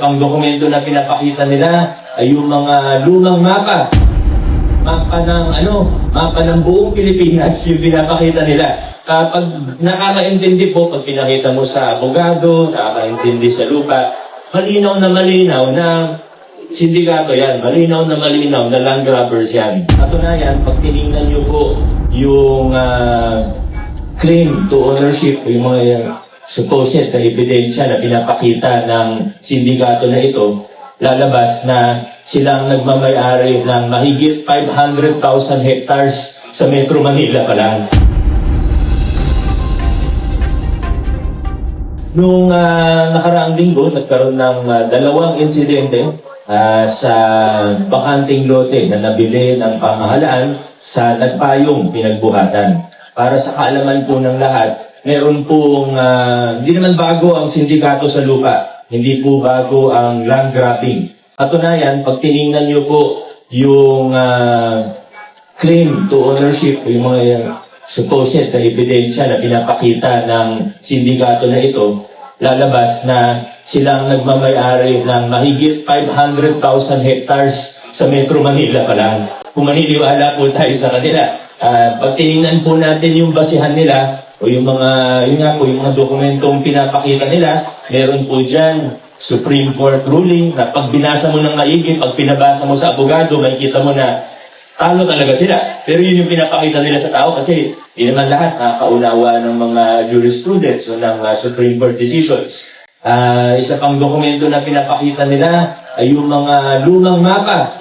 pang dokumento na pinapakita nila ay yung mga lumang mapa. Mapa ng ano, mapa ng buong Pilipinas yung pinapakita nila. Kapag nakakaintindi po, pag pinakita mo sa abogado, nakakaintindi sa lupa, malinaw na malinaw na sindikato yan, malinaw na malinaw na land grabbers yan. Katunayan, pag tinignan niyo po yung ah, claim to ownership, yung mga yan, supposed na ebidensya na pinapakita ng sindikato na ito, lalabas na silang nagmamayari ng mahigit 500,000 hectares sa Metro Manila pa lang. Nung ah, nakaraang linggo, nagkaroon ng ah, dalawang insidente ah, sa bakanting lote na nabili ng pamahalaan sa Nagpayong Pinagbuhatan. Para sa kaalaman po ng lahat, meron pong, ah, hindi naman bago ang sindikato sa lupa. Hindi po bago ang land grabbing. Katunayan, pag tiningnan niyo po yung ah, claim to ownership, yung mga supposed na ebidensya na pinapakita ng sindikato na ito, lalabas na silang nagmamayari ng mahigit 500,000 hectares sa Metro Manila pa lang. Kung maniniwala po tayo sa kanila, ah, pag tinignan po natin yung basihan nila, o yung mga, yun nga po, yung mga dokumentong pinapakita nila, meron po dyan, Supreme Court ruling na pag binasa mo ng maigi, pag pinabasa mo sa abogado, makikita mo na talo talaga sila. Pero yun yung pinapakita nila sa tao kasi di naman lahat nakakaunawa ng mga jurisprudence o ng uh, Supreme Court decisions. Ah, isa pang dokumento na pinapakita nila ay yung mga lumang mapa.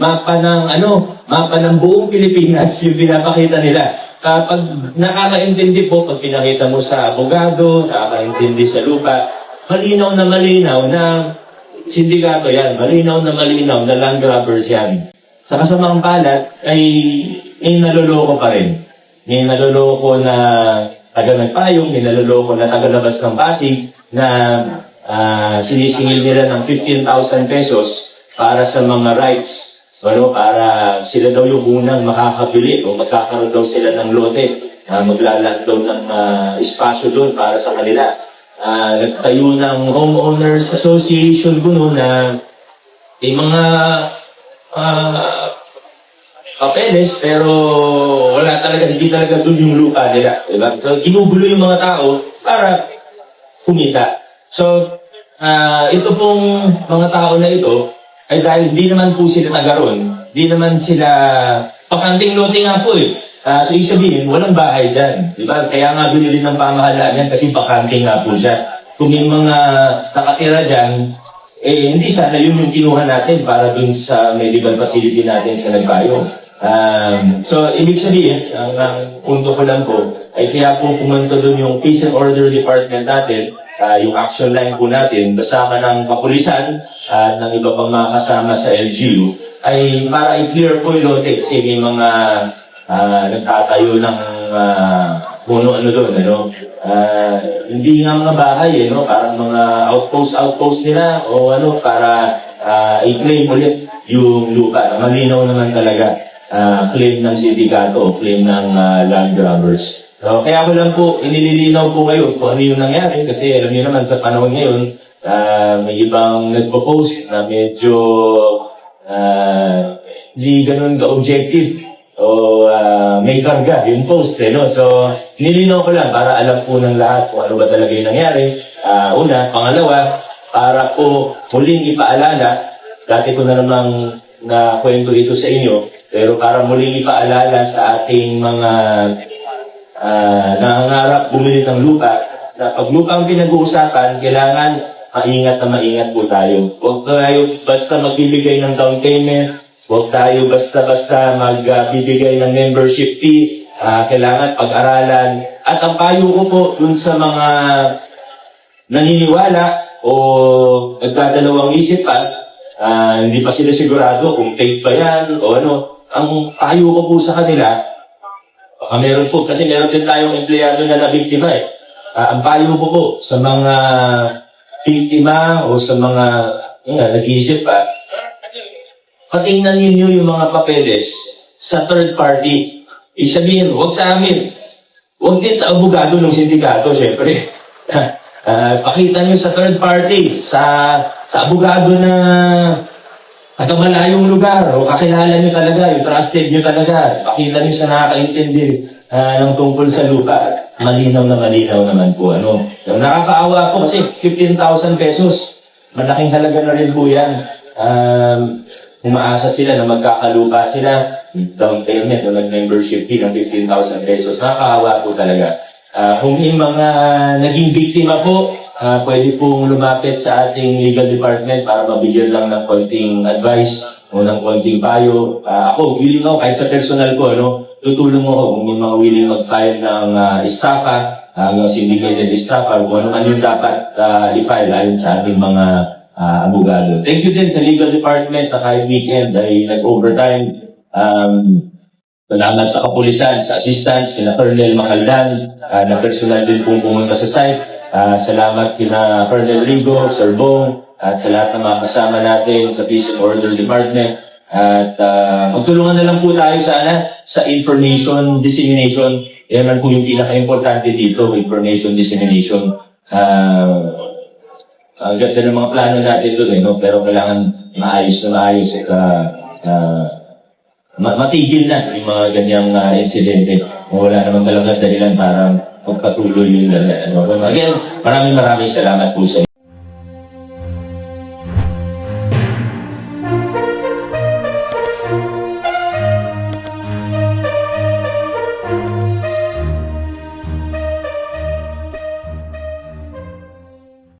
Mapa ng ano, mapa ng buong Pilipinas yung pinapakita nila. Kapag nakakaintindi po, pag pinakita mo sa abogado, nakakaintindi sa lupa, malinaw na malinaw na sindikato yan, malinaw na malinaw na land grabbers yan. Sa kasamang palad ay may naloloko pa rin. May naloloko na taga nagpayong, may naloloko na taga labas ng Pasig na ah, sinisingil nila ng 15,000 pesos para sa mga rights. Ano, para sila daw yung unang makakabili o magkakaroon daw sila ng lote na maglalaan daw ng ah, espasyo doon para sa kanila. Ah, nagtayo ng homeowners association kuno na may mga ah, papeles pero wala talaga, hindi talaga doon yung lupa nila. Diba? So, ginugulo yung mga tao para kumita. So, ah, ito pong mga tao na ito ay dahil hindi naman po sila nagaroon, hindi naman sila pakanting lote nga po eh. Ah, so, ibig sabihin, walang bahay dyan. Di ba? Kaya nga binili ng pamahalaan yan kasi bakante nga po siya. Kung may mga nakatira dyan, eh, hindi sana yun yung kinuha natin para dun sa medical facility natin sa Nagbayo. Um, so, ibig sabihin, ang, ang punto ko lang po, ay kaya po pumunta dun yung Peace and Order Department natin, ah, yung action line po natin, kasama ng kapulisan at ng iba pang mga kasama sa LGU, ay para i-clear po yung lote kasi may mga ah, nagtatayo ng kung ano doon, ano. Ah, hindi nga mga bahay, eh, no? parang mga outpost-outpost nila o ano, para ah, i-claim ulit yung lupa. Malinaw naman talaga ah, claim ng sindikato o claim ng ah, land grabbers. So, kaya ko lang po, inililinaw po kayo kung ano yung nangyari kasi alam niyo naman sa panahon ngayon, ah, may ibang nagpo-post na medyo ah, hindi ganun ka-objective o ah, may karga yung post eh, no? So, nilinaw ko lang para alam po ng lahat kung ano ba talaga yung nangyari. Ah, una, pangalawa, para po muling ipaalala, dati ko na namang na kwento ito sa inyo, pero para muling ipaalala sa ating mga ah, nangangarap bumili ng lupa, na pag lupa ang pinag-uusapan, kailangan maingat na maingat po tayo. Huwag tayo basta magbibigay ng down payment, huwag tayo basta-basta magbibigay ng membership fee, Ah, kailangan pag-aralan. At ang payo ko po dun sa mga naniniwala o nagdadalawang isip pa, ah, hindi pa sila sigurado kung fake ba yan o ano. Ang payo ko po sa kanila, baka meron po, kasi meron din tayong empleyado na nabiktima eh. Ah, ang payo ko po sa mga biktima o sa mga yun nga, nag-iisip pa, patingnan ninyo yung mga papeles sa third party. Ibig sabihin, huwag sa amin. Huwag din sa abogado ng sindikato, syempre. Ah, pakita nyo sa third party, sa sa abogado na at ang malayong lugar, o kakilala nyo talaga, yung trusted nyo talaga, pakita nyo sa nakakaintindi ah, ng tungkol sa lupa. Malinaw na malinaw naman po. Ano? So, nakakaawa po kasi 15,000 pesos. Malaking halaga na rin po yan. Um, umaasa sila na magkakalupa sila. Down payment o nag-membership fee ng 15,000 pesos. Nakakaawa po talaga. Ah, kung yung mga naging biktima po, ah, pwede pong lumapit sa ating legal department para mabigyan lang ng konting advice o ng konting payo. Ah, ako, willing ako kahit sa personal ko, ano, tutulong ako kung may mga willing mag-file ng uh, estafa, uh, syndicated estafa, kung ano man yung dapat ah, i-file ayon sa ating mga ah, abogado. Thank you din sa legal department na kahit weekend ay nag-overtime. Um, Salamat sa kapulisan, sa assistance, kina Colonel Macaldan, ah, na personal din pong pumunta sa site. Ah, salamat kina Colonel Rigo, Sir Bong, at sa lahat ng mga kasama natin sa Peace and Order Department. At ah, magtulungan na lang po tayo sana sa information dissemination. Yan man po yung pinaka-importante dito, information dissemination. Ah, ang ganda ng mga plano natin doon, eh, no? pero kailangan maayos na maayos at ah, ma- matigil na yung mga ganyang uh, insidente. Wala naman talaga dahilan para magpatuloy yung dala. Ano. Again, maraming maraming salamat po sa